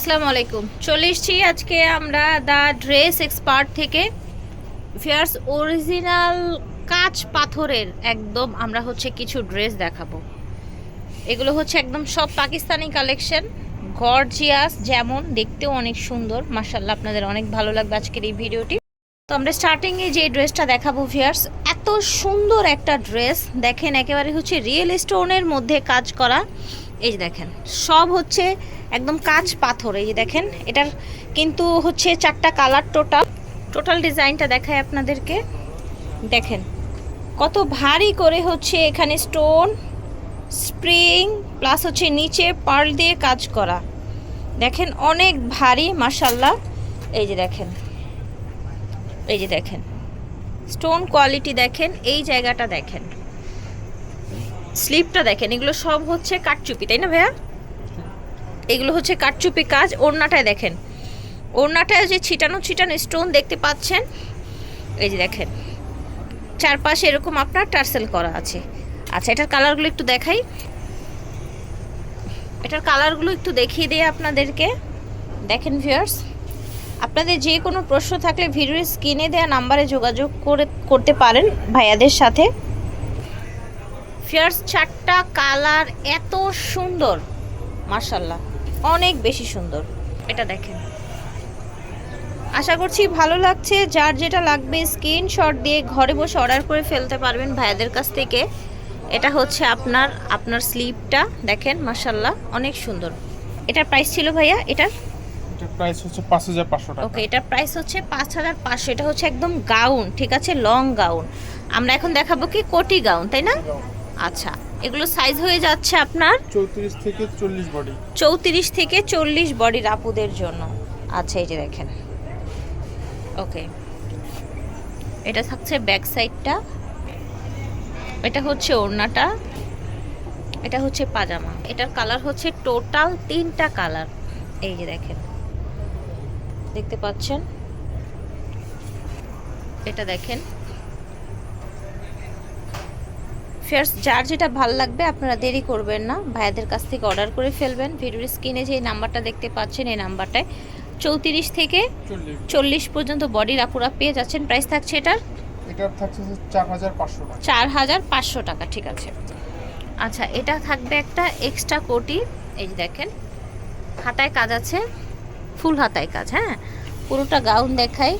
আসসালামু আলাইকুম। চলে এসেছি আজকে আমরা দ্য ড্রেস এক্সপার্ট থেকে। ফিয়ার্স অরিজিনাল কাঁচ পাথরের একদম আমরা হচ্ছে কিছু ড্রেস দেখাবো। এগুলো হচ্ছে একদম সব পাকিস্তানি কালেকশন, গর্জিয়াস যেমন, দেখতেও অনেক সুন্দর। মার্শাল্লাহ আপনাদের অনেক ভালো লাগবে আজকের এই ভিডিওটি। তো আমরা স্টার্টিংয়ে যে ড্রেসটা দেখাবো ফিয়ার্স, এত সুন্দর একটা ড্রেস। দেখেন, একেবারে হচ্ছে রিয়েল স্টোনের মধ্যে কাজ করা। এই যে দেখেন, সব হচ্ছে একদম কাঁচ পাথর, এই যে দেখেন, এটার কিন্তু হচ্ছে চারটা কালার টোটাল। টোটাল ডিজাইনটা দেখায় আপনাদেরকে। দেখেন, কত ভারী করে হচ্ছে এখানে স্টোন, স্প্রিং, প্লাস হচ্ছে নিচে পার্ল দিয়ে কাজ করা। দেখেন, অনেক ভারী মাসাল্লাহ এই যে দেখেন, এই যে দেখেন, স্টোন কোয়ালিটি দেখেন, এই জায়গাটা দেখেন। স্লিপটা দেখেন, এগুলো সব হচ্ছে কাটচুপি তাই না ভাইয়া? এগুলো হচ্ছে কাটচুপি কাজ, ওড়নাটায় দেখেন। ওড়নাটায় যে ছিটানো ছিটানো স্টোন দেখতে পাচ্ছেন, এই যে দেখেন, চারপাশে এরকম আপনার টার্সেল করা আছে। আচ্ছা এটার কালারগুলো একটু দেখাই। এটার কালারগুলো একটু দেখিয়ে দিই আপনাদেরকে। দেখেন ভিউয়ার্স আপনাদের যে কোনো প্রশ্ন থাকলে ভিডিওর স্ক্রিনে দেওয়া নাম্বারে যোগাযোগ করে, করতে পারেন ভাইয়াদের সাথে। ফিয়ার্স চারটা কালার এত সুন্দর মার্শাল্লাহ অনেক বেশি সুন্দর। এটা দেখেন। আশা করছি ভালো লাগছে। যার যেটা লাগবে স্ক্রিনশট দিয়ে ঘরে বসে অর্ডার করে ফেলতে পারবেন ভাইয়াদের কাছ থেকে। এটা হচ্ছে আপনার আপনার স্লিপটা দেখেন মার্শাল্লাহ অনেক সুন্দর। এটার প্রাইস ছিল ভাইয়া এটার? প্রাইস হচ্ছে পাঁচ হাজার পাঁচশো টাকা। ওকে এটার প্রাইস হচ্ছে পাঁচ হাজার পাঁচশো এটা হচ্ছে একদম গাউন ঠিক আছে? Long gown. আমরা এখন দেখাবো কি কোটি গাউন তাই না? আচ্ছা এগুলো সাইজ হয়ে যাচ্ছে আপনার? চৌত্রিশ থেকে চল্লিশ বডি চৌত্রিশ থেকে চল্লিশ বডির আপুদের জন্য। আচ্ছা এই যে দেখেন। ওকে এটা থাকছে ব্যাক সাইডটা এটা হচ্ছে ওড়নাটা। এটা হচ্ছে পাজামা। এটার কালার হচ্ছে টোটাল তিনটা কালার এই যে দেখেন। দেখতে পাচ্ছেন? এটা দেখেন। ফেয়ার্স যার যেটা ভালো লাগবে আপনারা দেরি করবেন না। ভাইয়াদের কাছ থেকে অর্ডার করে ফেলবেন। ভিডিওর স্ক্রিনে যে নাম্বারটা দেখতে পাচ্ছেন এই নাম্বারটায় চৌত্রিশ থেকে চল্লিশ। পর্যন্ত বডির আপুরা পেয়ে যাচ্ছেন। প্রাইস থাকছে এটার? এটার থাকছে চার হাজার পাঁচশো চার হাজার পাঁচশো টাকা ঠিক আছে। আচ্ছা এটা থাকবে একটা এক্সট্রা কোটি। এই যে দেখেন হাতায় কাজ আছে ফুল হাতায় কাজ হ্যাঁ? পুরোটা গাউন দেখাই।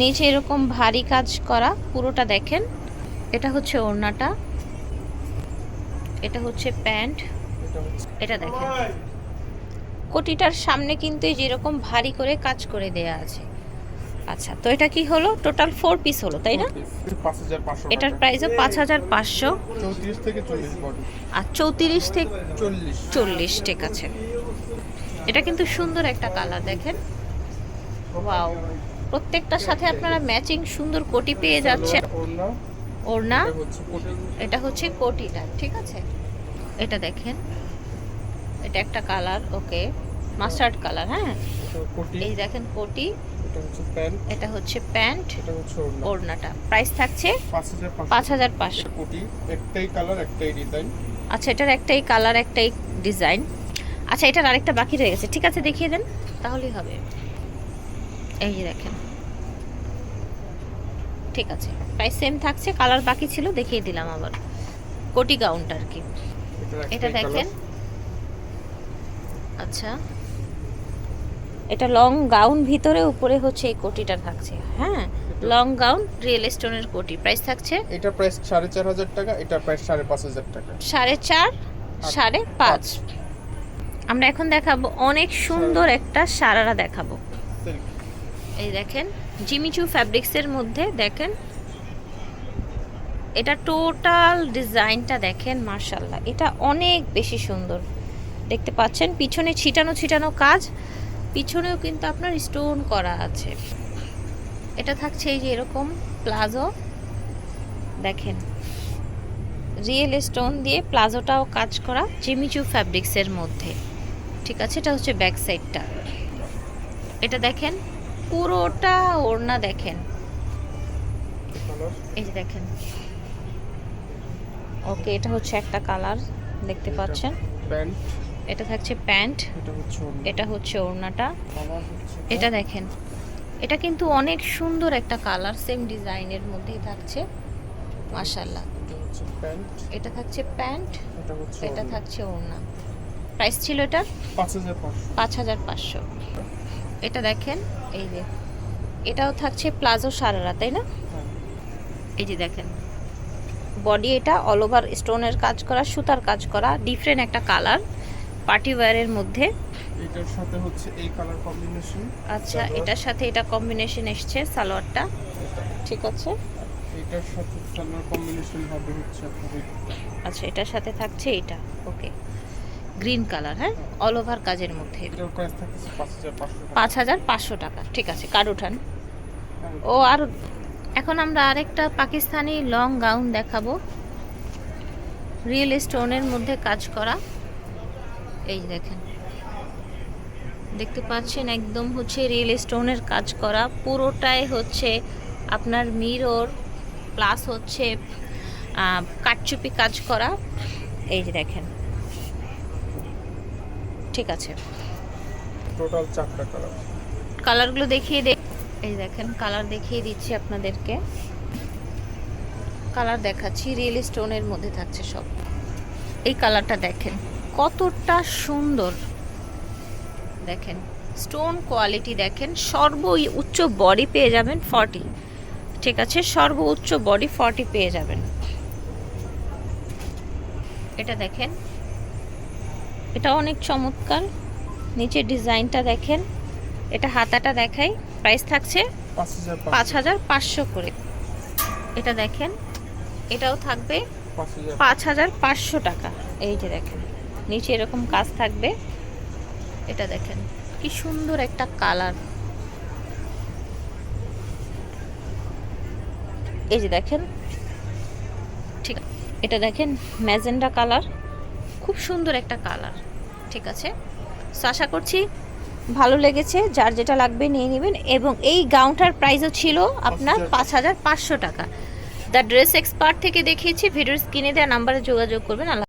নিচে এরকম ভারী কাজ করা পুরোটা দেখেন। এটা হচ্ছে ওড়নাটা। এটা হচ্ছে প্যান্ট। এটা দেখেন। কোটিটার সামনে কিন্তু এই যেরকম ভারী করে কাজ করে দেয়া আছে। আচ্ছা তো এটা কি হলো? টোটাল ফোর পিস হলো তাই না? এটার প্রাইসও পাঁচ হাজার পাঁচশো। আর চৌত্রিশ থেকে চল্লিশ। চল্লিশ ঠিক আছে। এটা কিন্তু সুন্দর একটা কালার দেখেন। ওয়াও প্রত্যেকটার সাথে আপনারা ম্যাচিং সুন্দর কোটি পেয়ে যাচ্ছেন। ওড়না এটা হচ্ছে কোটিটা ঠিক আছে? এটা দেখেন। এটা একটা কালার ওকে মাস্টার্ড কালার হ্যাঁ? এই দেখেন কোটি। এটা হচ্ছে প্যান্ট। ওড়নাটা। প্রাইস থাকছে পাঁচ হাজার পাঁচশো। কোটি। একটাই কালার একটাই ডিজাইন। আচ্ছা এটার একটাই কালার একটাই ডিজাইন। আচ্ছা এটার আরেকটা বাকি রয়ে গেছে। ঠিক আছে দেখিয়ে দেন। তাহলেই হবে। এই দেখেন। ঠিক আছে। প্রাইস সেম থাকছে কালার বাকি ছিল দেখিয়ে দিলাম আবার। কোটি গাউনটা আর কি। এটা দেখেন। আচ্ছা। এটা লং গাউন ভিতরে উপরে হচ্ছে এই কোটিটা থাকছে। হ্যাঁ লং গাউন রিয়েল স্টোনের কোটি। প্রাইস থাকছে এটা প্রাইস সাড়ে চার হাজার টাকা এটা প্রাইস সাড়ে পাঁচ হাজার টাকা। সাড়ে চার সাড়ে পাঁচ। আমরা এখন দেখাবো অনেক সুন্দর একটা সারারা দেখাবো। এই দেখেন জিমিচু ফ্যাব্রিক্সের মধ্যে দেখেন, এটা টোটাল ডিজাইনটা দেখেন মার্শাল্লাহ এটা অনেক বেশি সুন্দর। দেখতে পাচ্ছেন, পিছনে ছিটানো ছিটানো কাজ, পিছনেও কিন্তু আপনার স্টোন করা আছে। এটা থাকছে এই যে এরকম প্লাজো। দেখেন, রিয়েল স্টোন দিয়ে প্লাজোটাও কাজ করা জিমিচু ফ্যাব্রিক্সের মধ্যে। ঠিক আছে, এটা হচ্ছে ব্যাক সাইডটা। এটা দেখেন পুরোটা ওড়না দেখেন। এই যে দেখেন। ওকে এটা হচ্ছে একটা কালার দেখতে পাচ্ছেন? এটা থাকছে প্যান্ট। এটা হচ্ছে ওড়নাটা। এটা। দেখেন। এটা কিন্তু অনেক সুন্দর একটা কালার সেম ডিজাইনের মধ্যেই থাকছে। মাশাল্লাহ এটা থাকছে প্যান্ট। এটা। থাকছে ওড়না। প্রাইস ছিল এটা পাঁচ হাজার পাঁচ হাজার পাঁচশো। এটা দেখেন এই যে। এটাও থাকছে প্লাজো সারারা তাই না? এই যে দেখেন। বডি এটা অল ওভার স্টোনের কাজ করা সুতার কাজ করা ডিফারেন্ট একটা কালার পার্টি ওয়্যারের মধ্যে। এটার সাথে হচ্ছে এই কালার কম্বিনেশন আচ্ছা এটার সাথে এটা কম্বিনেশন এসছে সালোয়ারটা। ঠিক আছে? এটার সাথে কালার কম্বিনেশন হবে হচ্ছে আচ্ছা এটার সাথে থাকছে এটা ওকে গ্রিন কালার হ্যাঁ? অল ওভার কাজের মধ্যে। পাঁচ হাজার পাঁচশো টাকা। ঠিক আছে কার্ড উঠান হ্যাঁ, ও আর এখন আমরা আরেকটা পাকিস্তানি লং গাউন দেখাবো। রিয়েল স্টোনের মধ্যে কাজ করা। এই দেখেন। দেখতে পাচ্ছেন একদম হচ্ছে রিয়েল স্টোনের কাজ করা। পুরোটাই হচ্ছে আপনার মিরর প্লাস হচ্ছে কাটচুপি কাজ করা। এই যে দেখেন। ঠিক আছে। টোটাল চারটা কালার কালারগুলো দেখিয়ে দে এই দেখেন কালার দেখিয়ে দিচ্ছি আপনাদেরকে। কালার দেখাচ্ছি রিয়েল স্টোনের মধ্যে থাকছে সব। এই কালারটা দেখেন কতটা সুন্দর। দেখেন স্টোন কোয়ালিটি দেখেন সর্ব উচ্চ বডি পেয়ে যাবেন ফর্টি ঠিক আছে সর্বোচ্চ বডি ফর্টি পেয়ে যাবেন। এটা দেখেন এটা অনেক চমৎকার। নিচের ডিজাইনটা দেখেন। এটা হাতাটা দেখাই। প্রাইস থাকছে পাঁচ হাজার পাঁচশো। করে। এটা দেখেন। এটাও থাকবে পাঁচ হাজার পাঁচ হাজার পাঁচশো টাকা। এই যে দেখেন নিচে এরকম কাজ থাকবে। এটা দেখেন কি সুন্দর একটা কালার। এই যে দেখেন ঠিক এটা দেখেন ম্যাজেন্ডা কালার। খুব সুন্দর একটা কালার ঠিক আছে? সো আশা করছি ভালো লেগেছে যার যেটা লাগবে নিয়ে নেবেন। এবং এই গাউনটার প্রাইসও ছিল আপনার পাঁচ হাজার। পাঁচশো টাকা। দ্য ড্রেস এক্সপার্ট থেকে দেখিয়েছি ভিডিও স্ক্রিনে দেওয়া নাম্বারে যোগাযোগ করবেন। আল্লাহ